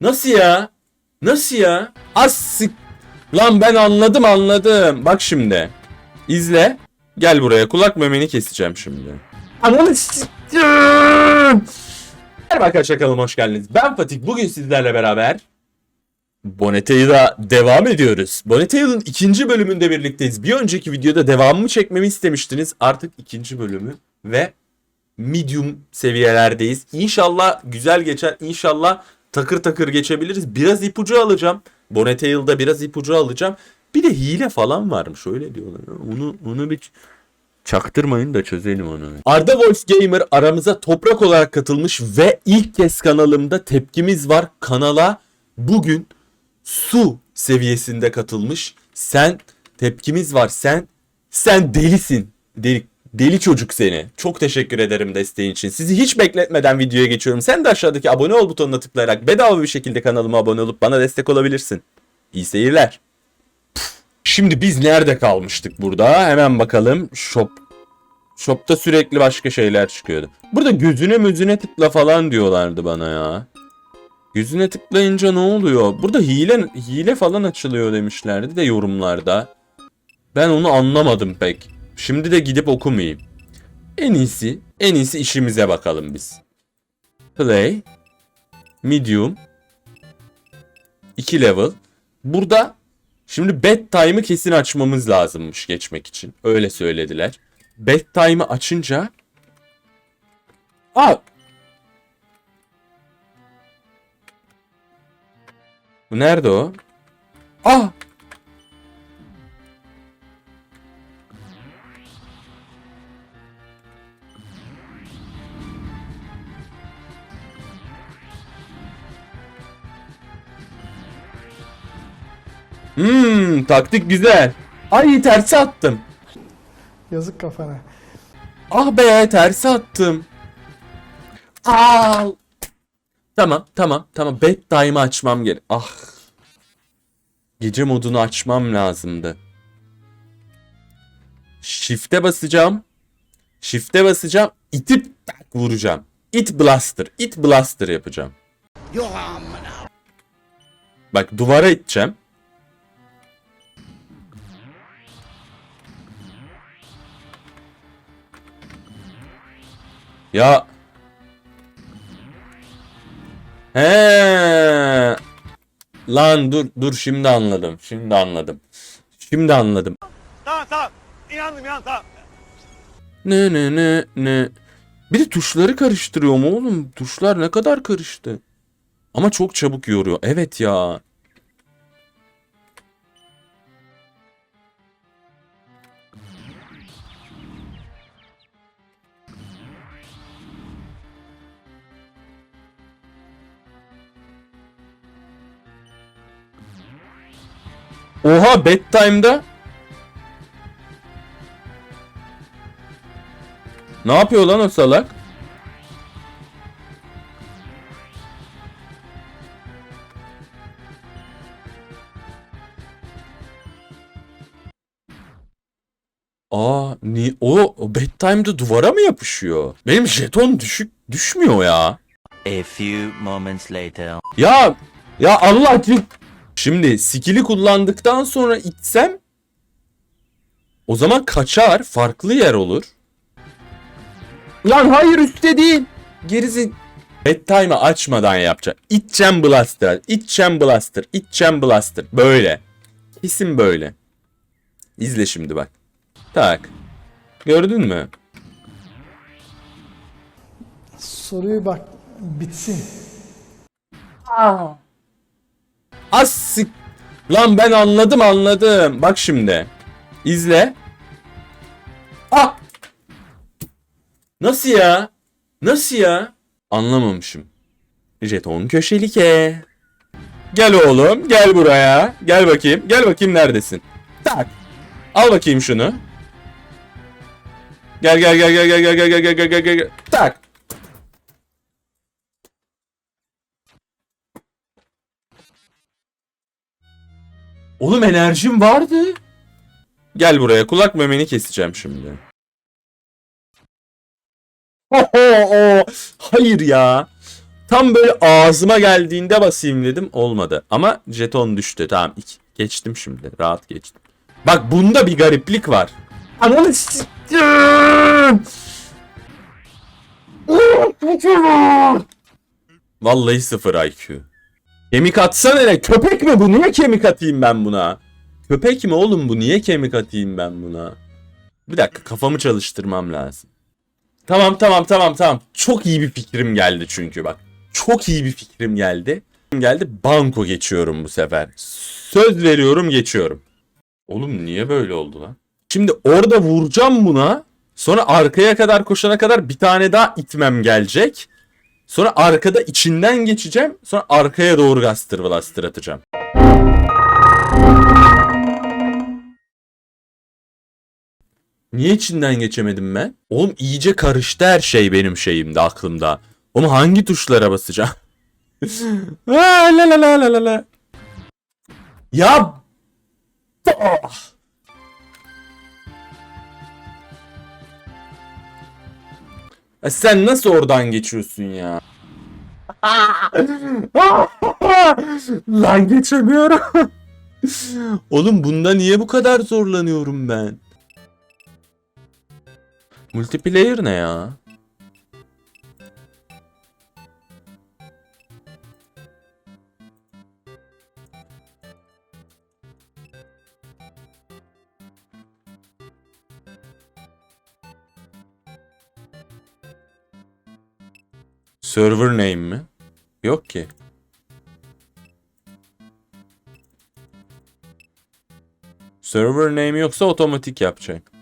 Nasıl ya? Nasıl ya? Sik... Lan ben anladım anladım. Bak şimdi. İzle. Gel buraya. Kulak memeni keseceğim şimdi. Ananı. Merhaba arkadaşlar kanalıma hoş geldiniz. Ben Fatih. Bugün sizlerle beraber Boneta'yla devam ediyoruz. Boneta'nın ikinci bölümünde birlikteyiz. Bir önceki videoda devamımı çekmemi istemiştiniz. Artık ikinci bölümü ve medium seviyelerdeyiz. İnşallah güzel geçer. İnşallah takır takır geçebiliriz. Biraz ipucu alacağım. Bonetail'da biraz ipucu alacağım. Bir de hile falan varmış öyle diyorlar. Onu onu bir çaktırmayın da çözelim onu. Arda Wolf Gamer aramıza toprak olarak katılmış ve ilk kez kanalımda tepkimiz var. Kanala bugün su seviyesinde katılmış. Sen tepkimiz var. Sen sen delisin. Deli, deli çocuk seni. Çok teşekkür ederim desteğin için. Sizi hiç bekletmeden videoya geçiyorum. Sen de aşağıdaki abone ol butonuna tıklayarak bedava bir şekilde kanalıma abone olup bana destek olabilirsin. İyi seyirler. Şimdi biz nerede kalmıştık burada? Hemen bakalım. Shop. Shop'ta sürekli başka şeyler çıkıyordu. Burada gözüne müzüne tıkla falan diyorlardı bana ya. Gözüne tıklayınca ne oluyor? Burada hile hile falan açılıyor demişlerdi de yorumlarda. Ben onu anlamadım pek. Şimdi de gidip okumayayım. En iyisi, en iyisi işimize bakalım biz. Play. Medium. 2 level. Burada şimdi bedtime'ı kesin açmamız lazımmış geçmek için. Öyle söylediler. Bedtime'ı açınca Aa! Bu nerede o? Ah! Hmm, taktik güzel. Ay tersi attım. Yazık kafana. Ah be tersi attım. Al. Tamam tamam tamam. Bedtime'ı açmam gerek. Ah. Gece modunu açmam lazımdı. Shift'e basacağım. Shift'e basacağım. İtip tak vuracağım. It Blaster. It Blaster yapacağım. Bak duvara iteceğim. Ya. He. Lan dur dur şimdi anladım. Şimdi anladım. Şimdi anladım. Tamam tamam. İnandım inandım tamam. Ne ne ne ne. Bir de tuşları karıştırıyor mu oğlum? Tuşlar ne kadar karıştı. Ama çok çabuk yoruyor. Evet ya. Oha bedtime'da Ne yapıyor lan o salak? Aa, ni o, o bedtime'da duvara mı yapışıyor? Benim jeton düşük düşmüyor ya. A few moments later. Ya ya Allah için. Şimdi skill'i kullandıktan sonra itsem o zaman kaçar, farklı yer olur. Lan hayır üstte değil. Gerisi Bedtime'ı açmadan yapacak. İtcem Blaster, itcem Blaster, itcem Blaster. Böyle. Kesin böyle. İzle şimdi bak. Tak. Gördün mü? Soruyu bak bitsin. Az sik... Lan ben anladım anladım. Bak şimdi. İzle. Ah! Nasıl ya? Nasıl ya? Anlamamışım. Jeton köşelike. Gel oğlum gel buraya. Gel bakayım. Gel bakayım neredesin. Tak. Al bakayım şunu. Gel gel gel gel gel gel gel gel gel gel gel Oğlum enerjim vardı. Gel buraya kulak memeni keseceğim şimdi. Oho, Hayır ya. Tam böyle ağzıma geldiğinde basayım dedim. Olmadı. Ama jeton düştü. Tamam. Geçtim şimdi. Rahat geçtim. Bak bunda bir gariplik var. Ananı. Vallahi sıfır IQ. Kemik atsana ne? Köpek mi bu? Niye kemik atayım ben buna? Köpek mi oğlum bu? Niye kemik atayım ben buna? Bir dakika kafamı çalıştırmam lazım. Tamam tamam tamam tamam. Çok iyi bir fikrim geldi çünkü bak. Çok iyi bir fikrim geldi. Geldi banko geçiyorum bu sefer. Söz veriyorum geçiyorum. Oğlum niye böyle oldu lan? Şimdi orada vuracağım buna. Sonra arkaya kadar koşana kadar bir tane daha itmem gelecek. Sonra arkada içinden geçeceğim. Sonra arkaya doğru Gaster Blaster atacağım. Niye içinden geçemedim ben? Oğlum iyice karıştı her şey benim şeyimde aklımda. Onu hangi tuşlara basacağım? La la la la la la. Ya Ah! Ya Sen nasıl oradan geçiyorsun ya? Lan geçemiyorum. Oğlum bunda niye bu kadar zorlanıyorum ben? Multiplayer ne ya? Server name mi? Yok ki. Server name yoksa otomatik yapacak.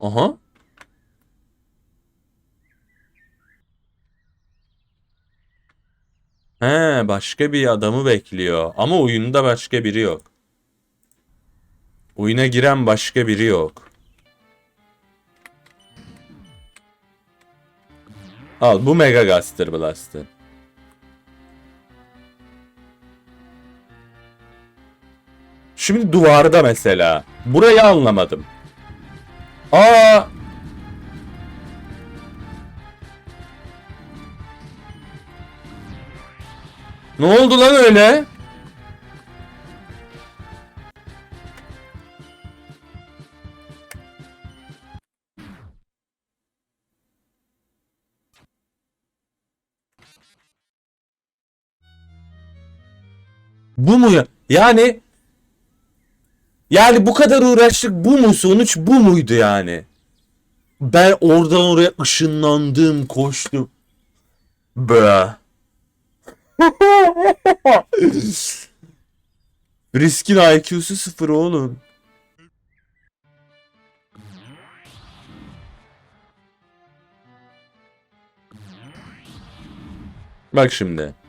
Aha. He, başka bir adamı bekliyor. Ama oyunda başka biri yok. Oyuna giren başka biri yok. Al bu Mega Gaster Blaster. Şimdi duvarda mesela. Burayı anlamadım. Aa! Ne oldu lan öyle? Bu mu ya? Yani yani bu kadar uğraştık bu mu sonuç bu muydu yani? Ben oradan oraya ışınlandım koştum. Bö. Risk'in IQ'su sıfır oğlum. Bak şimdi.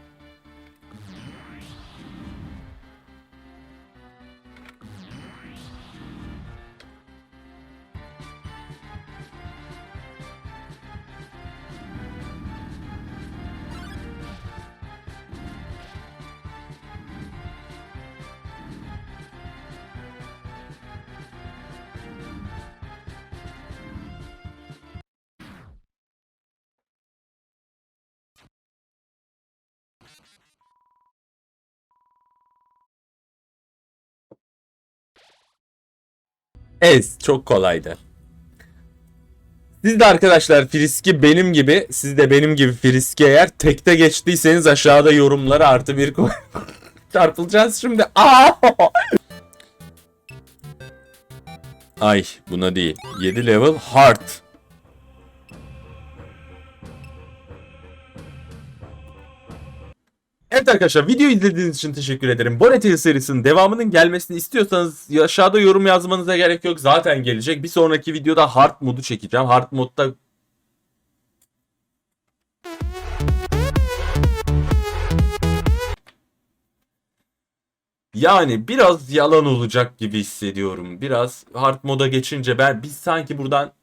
Ez çok kolaydı. Siz de arkadaşlar Friski benim gibi, siz de benim gibi Friski eğer tekte geçtiyseniz aşağıda yorumlara artı bir koy. Çarpılacağız şimdi. Aa! Ay buna değil. 7 level hard. Evet arkadaşlar video izlediğiniz için teşekkür ederim. Bonnetil serisinin devamının gelmesini istiyorsanız aşağıda yorum yazmanıza gerek yok. Zaten gelecek. Bir sonraki videoda hard modu çekeceğim. Hard modda Yani biraz yalan olacak gibi hissediyorum. Biraz hard moda geçince ben biz sanki buradan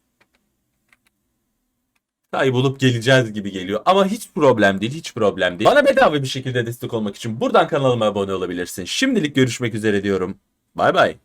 kaybolup geleceğiz gibi geliyor. Ama hiç problem değil, hiç problem değil. Bana bedava bir şekilde destek olmak için buradan kanalıma abone olabilirsin. Şimdilik görüşmek üzere diyorum. Bay bay.